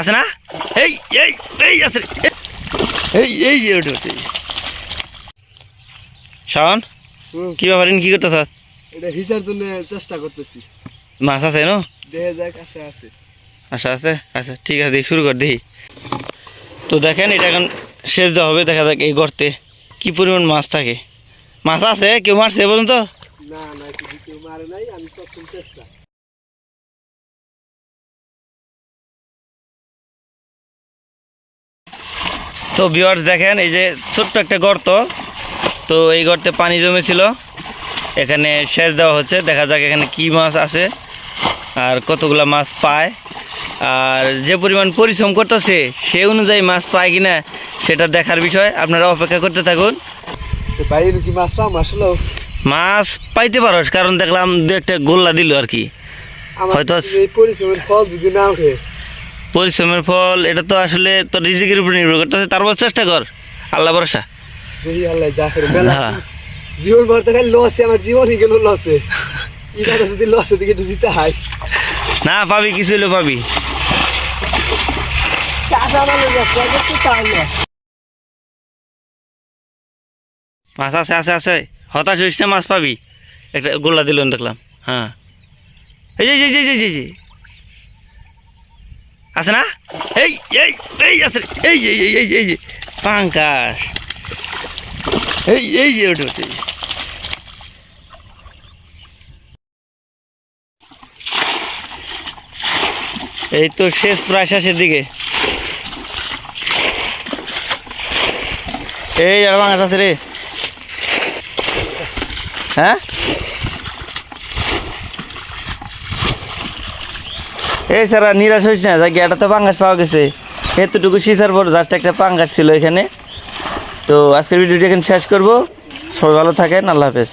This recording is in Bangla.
আছে না? এই এই এই আছে। এই এই যে ওটা ওটা শাওন কি ব্যাপার কি করতেছ? এটা হিচার জন্য চেষ্টা করতেছি। মাছ আছে না? দেখে যাক আশা আছে। আচ্ছা আছে? আচ্ছা ঠিক আছে শুরু কর দেখি। তো দেখেন এটা এখন শেষ দেওয়া হবে দেখা যাক এই গর্তে কি পরিমাণ মাছ থাকে। মাছ আছে? কেউ মারছে এ পর্যন্ত? না না কেউ মারে নাই আমি প্রথম চেষ্টা। তো ভিউয়ার্স দেখেন এই যে ছোট্ট একটা গর্ত। তো এই গর্তে পানি জমেছিল। এখানে সেচ দেওয়া হচ্ছে। দেখা যাক এখানে কি মাছ আছে আর কতগুলা মাছ পায়। আর যে পরিমাণ পরিশ্রম করতেছে সে অনুযায়ী মাছ পায় কিনা সেটা দেখার বিষয়। আপনারা অপেক্ষা করতে থাকুন। বাইরে কি মাছ পাম? আসলো মাছ পাইতে পারো কারণ দেখলাম দু একটা গোল্লা দিল আর কি। হয়তো- পরিশ্রমের ফল যদি না ওঠে পরিশ্রমের ফল এটা তো আসলে তোর রিজিকের উপর নির্ভর করতে করতেছে তারপর চেষ্টা কর। আল্লাহ ভরসা। দেখি আল্লাহ যা করে মেলা হ্যাঁ। জীবন ভর তো খালি লসে আমার জীবনই গেল লসে এবারে যদি লসের দিকে জিতে হয়। না পাবি কিছু হলেও পাবি। মাছ আছে আছে আছে। হতাশ হইস না মাছ পাবি। একটা গোল্লা দিল দেখলাম। হ্যাঁ। এই যে এই যে এই যে। আছে না? এই এই এই আছে। এই এই এই এই যে, পাঙ্কাশ। এই এই যে ওটা। এই তো শেষ, প্রায় শেষের দিকে। এই, আর বাঙাশ আছে রে। হ্যাঁ? এই স্যার, আর নিরাশ হয়েছে না যা এটা তো পাঙ্গাস পাওয়া গেছে। এতটুকু সিসার পর জাস্ট একটা পাঙ্গাস ছিল এখানে। তো আজকের ভিডিওটি এখানে শেষ করব। সবাই ভালো থাকেন, আল্লাহ হাফেজ।